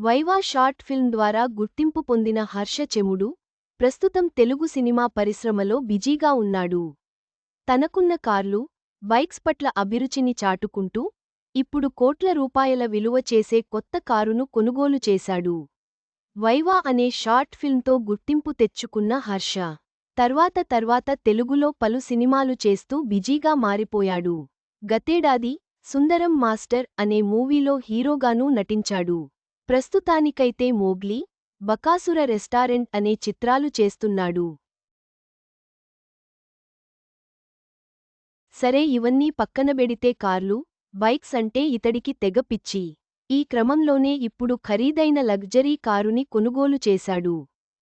Viva short film ద్వారా గుర్తింపు పొందిన హర్ష చెముడు ప్రస్తుతం తెలుగు సినిమా పరిశ్రమలో బిజీగా ఉన్నాడు. తనకున్న కార్లు బైక్స్ పట్ల అభిరుచిని చాటుకుంటూ ఇప్పుడు కోట్ల రూపాయల విలువ చేసే కొత్త కారును కొనుగోలు చేశాడు. వైవా అనే షార్ట్ ఫిల్మ్తో గుర్తింపు తెచ్చుకున్న హర్ష తర్వాత తర్వాత తెలుగులో పలు సినిమాలు చేస్తూ బిజీగా మారిపోయాడు. గతేడాది సుందరం మాస్టర్ అనే మూవీలో హీరోగానూ నటించాడు. ప్రస్తుతానికైతే మోగ్లీ బకాసుర రెస్టారెంట్ అనే చిత్రాలు చేస్తున్నాడు. సరే ఇవన్నీ పక్కనబెడితే కార్లు బైక్స్ అంటే ఇతడికి తెగ పిచ్చి. ఈ క్రమంలోనే ఇప్పుడు ఖరీదైన లగ్జరీ కారుని కొనుగోలు చేశాడు.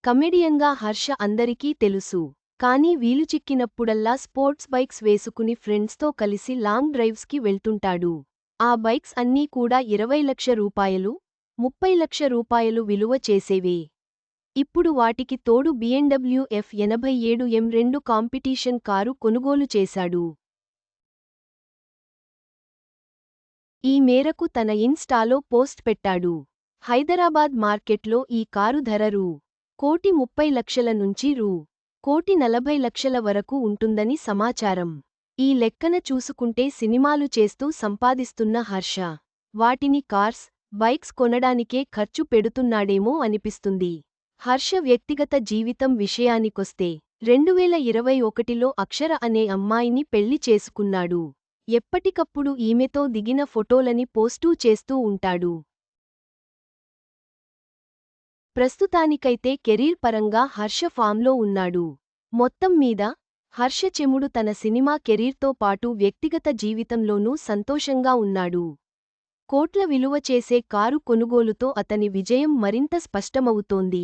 కమెడియన్గా హర్ష అందరికీ తెలుసు. కానీ వీలు చిక్కినప్పుడల్లా స్పోర్ట్స్ బైక్స్ వేసుకుని ఫ్రెండ్స్తో కలిసి లాంగ్ డ్రైవ్స్కి వెళ్తుంటాడు. ఆ బైక్స్ అన్నీ కూడా ఇరవై లక్ష రూపాయలు ముప్పై లక్ష రూపాయలు విలువ చేసేవే. ఇప్పుడు వాటికి తోడు బిఎండబ్ల్యూ ఎఫ్ ఎనభై ఏడు ఎం రెండు కాంపిటీషన్ కారు కొనుగోలు చేశాడు. ఈ మేరకు తన ఇన్స్టాలో పోస్ట్ పెట్టాడు. హైదరాబాద్ మార్కెట్లో ఈ కారు ధర రూ. కోటి ముప్పై లక్షల నుంచి రూ. కోటి నలభై లక్షల వరకు ఉంటుందని సమాచారం. ఈ లెక్కన చూసుకుంటే సినిమాలు చేస్తూ సంపాదిస్తున్న హర్ష. వాటిని కార్స్ బైక్స్ కొనడానికే ఖర్చు పెడుతున్నాడేమో అనిపిస్తుంది. హర్ష వ్యక్తిగత జీవితం విషయానికొస్తే రెండువేల ఇరవై ఒకటిలో అక్షర అనే అమ్మాయిని పెళ్ళి చేసుకున్నాడు. ఎప్పటికప్పుడు ఈమెతో దిగిన ఫోటోలని పోస్టూ చేస్తూ ఉంటాడు. ప్రస్తుతానికైతే కెరీర్ పరంగా హర్ష ఫామ్లో ఉన్నాడు. మొత్తం మీద హర్ష చెముడు తన సినిమా కెరీర్తో పాటు వ్యక్తిగత జీవితంలోనూ సంతోషంగా ఉన్నాడు. కోట్ల విలువ చేసే కారు కొనుగోలుతో అతని విజయం మరింత స్పష్టమవుతోంది.